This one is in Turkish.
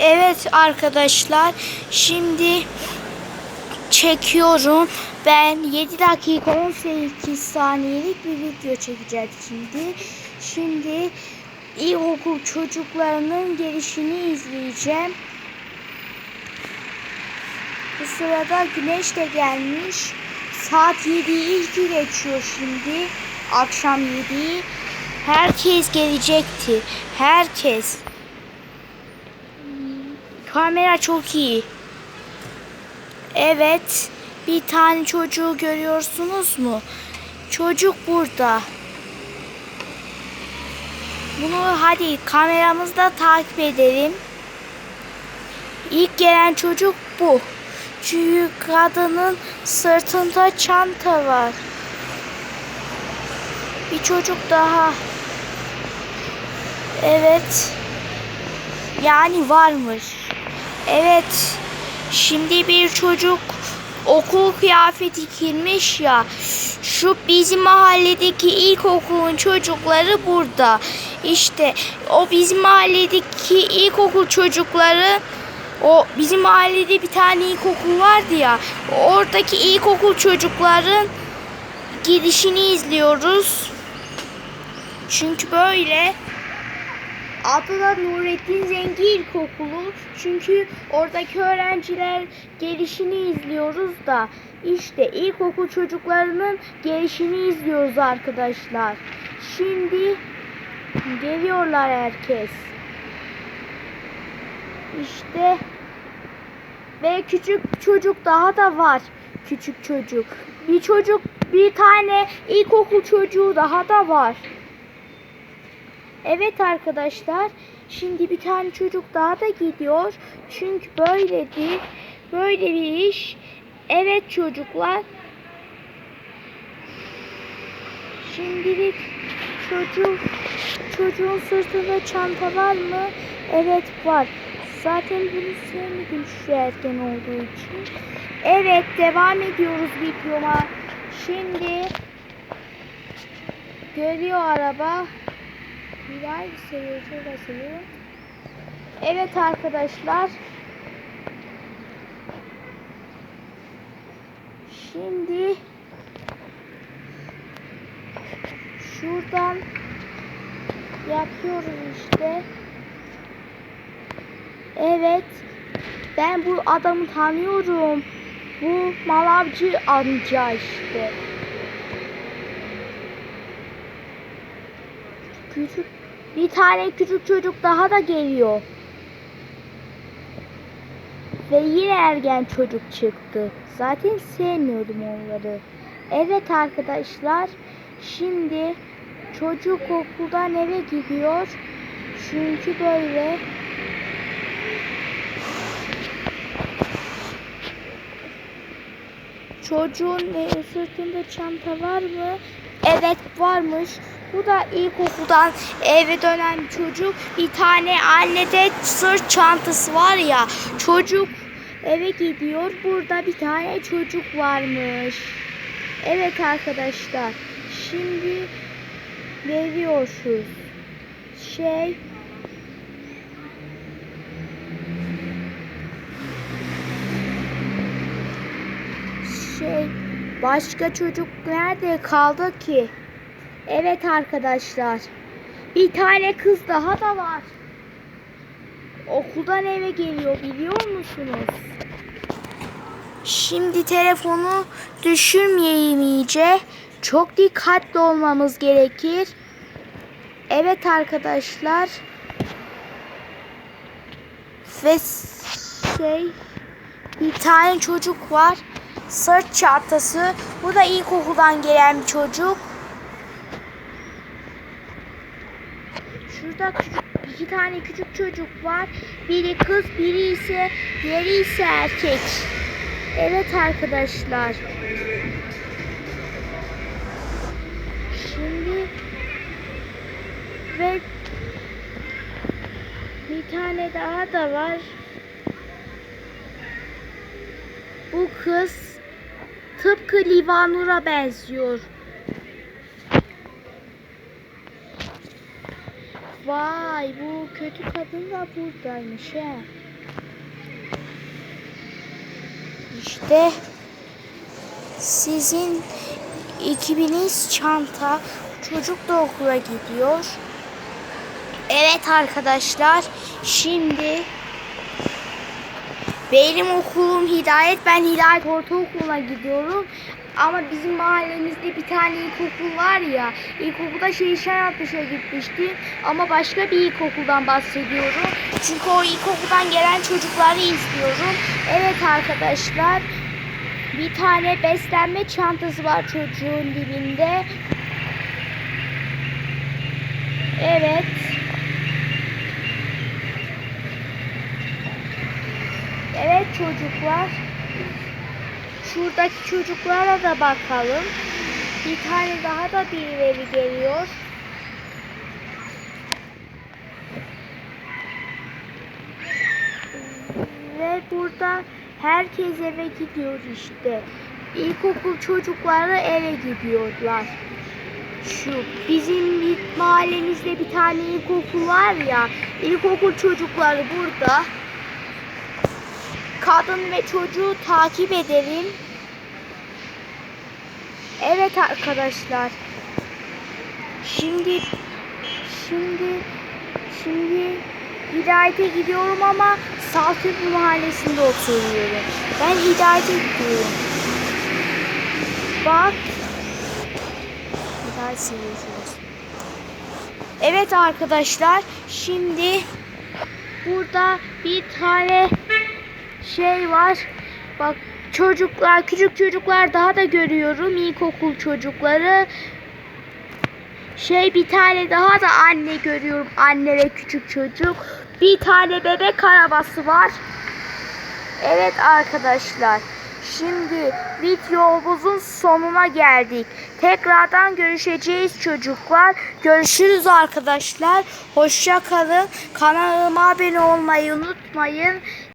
Evet arkadaşlar şimdi çekiyorum. Ben 7 dakika 18 saniyelik bir video çekeceğim şimdi. Şimdi ilkokul çocuklarının gelişini izleyeceğim. Bu sırada güneş de gelmiş. Saat 7'yi ilk geçiyor şimdi. Akşam 7'yi. Herkes gelecekti. Herkes. Kamera çok iyi. Evet. Bir tane çocuğu görüyorsunuz mu? Çocuk burada. Bunu hadi kameramızda takip edelim. İlk gelen çocuk bu. Çünkü kadının sırtında çanta var. Bir çocuk daha. Evet. Yani varmış. Evet. Şimdi bir çocuk okul kıyafeti giymiş ya. Şu bizim mahalledeki ilkokulun çocukları burada. İşte o bizim mahalledeki ilkokul çocukları o bizim mahallede bir tane ilkokul vardı ya. Oradaki ilkokul çocukların gidişini izliyoruz. Çünkü böyle Adı da Nurettin Zengi İlkokulu. Çünkü oradaki öğrenciler gelişini izliyoruz da işte ilkokul çocuklarının gelişini izliyoruz arkadaşlar. Şimdi geliyorlar herkes. İşte ve küçük çocuk daha da var. Küçük çocuk. Bir çocuk bir tane ilkokul çocuğu daha da var. Evet arkadaşlar. Şimdi bir tane çocuk daha da gidiyor. Çünkü böyledir. Böyle bir iş. Evet çocuklar. Şimdilik çocuk çocuğun sırtında çanta var mı? Evet var. Zaten bunu sevmedim şu erken olduğu için. Evet devam ediyoruz videoma. Şimdi görüyor araba. Miray seviyoruz basıyor. Evet arkadaşlar. Şimdi şuradan yapıyoruz işte. Evet. Ben bu adamı tanıyorum. Bu malavcı amca işte. Küçük bir tane küçük çocuk daha da geliyor. Ve yine ergen çocuk çıktı. Zaten sevmiyordum onları. Evet arkadaşlar. Şimdi çocuk okuldan eve gidiyor. Çünkü böyle Çocuğun e, sırtında çanta var mı? Evet varmış. Bu da ilkokuldan eve dönen çocuk. Bir tane annede sırt çantası var ya. Çocuk eve gidiyor. Burada bir tane çocuk varmış. Evet arkadaşlar. Şimdi veriyoruz. Şey şey başka çocuk nerede kaldı ki? Evet arkadaşlar. Bir tane kız daha da var. Okuldan eve geliyor biliyor musunuz? Şimdi telefonu düşürmeyeyim iyice. Çok dikkatli olmamız gerekir. Evet arkadaşlar. Ve şey bir tane çocuk var. Sırt çantası. Bu da ilkokuldan gelen bir çocuk. Şurada küçük, iki tane küçük çocuk var. Biri kız, biri ise diğeri ise erkek. Evet arkadaşlar. Şimdi ve bir tane daha da var. Bu kız tıpkı Livanur'a benziyor. Vay bu kötü kadın da buradaymış he. İşte sizin ekibiniz çanta. Çocuk da okula gidiyor. Evet arkadaşlar şimdi benim okulum Hidayet. Ben Hidayet Ortaokulu'na gidiyorum. Ama bizim mahallemizde bir tane ilkokul var ya. İlkokulda Şehişan Atmış'a gitmiştim. Ama başka bir ilkokuldan bahsediyorum. Çünkü o ilkokuldan gelen çocukları izliyorum. Evet arkadaşlar. Bir tane beslenme çantası var çocuğun dibinde. Evet. Evet çocuklar. Şuradaki çocuklara da bakalım. Bir tane daha da birileri geliyor. Ve burada herkes eve gidiyor işte. İlkokul çocukları eve gidiyorlar. Şu bizim mahallemizde bir tane ilkokul var ya. İlkokul çocukları burada. Kadın ve çocuğu takip edelim. Evet arkadaşlar. Şimdi şimdi şimdi Hidayet'e gidiyorum ama Saltıklı mahallesinde oturuyorum. Ben Hidayet'e gidiyorum. Bak. Hidayet seviyorsunuz. Evet arkadaşlar. Şimdi burada bir tane şey var. Bak çocuklar, küçük çocuklar daha da görüyorum. İlkokul çocukları. Şey bir tane daha da anne görüyorum. Anne ve küçük çocuk. Bir tane bebek arabası var. Evet arkadaşlar. Şimdi videomuzun sonuna geldik. Tekrardan görüşeceğiz çocuklar. Görüşürüz arkadaşlar. Hoşça kalın. Kanalıma abone olmayı unutmayın.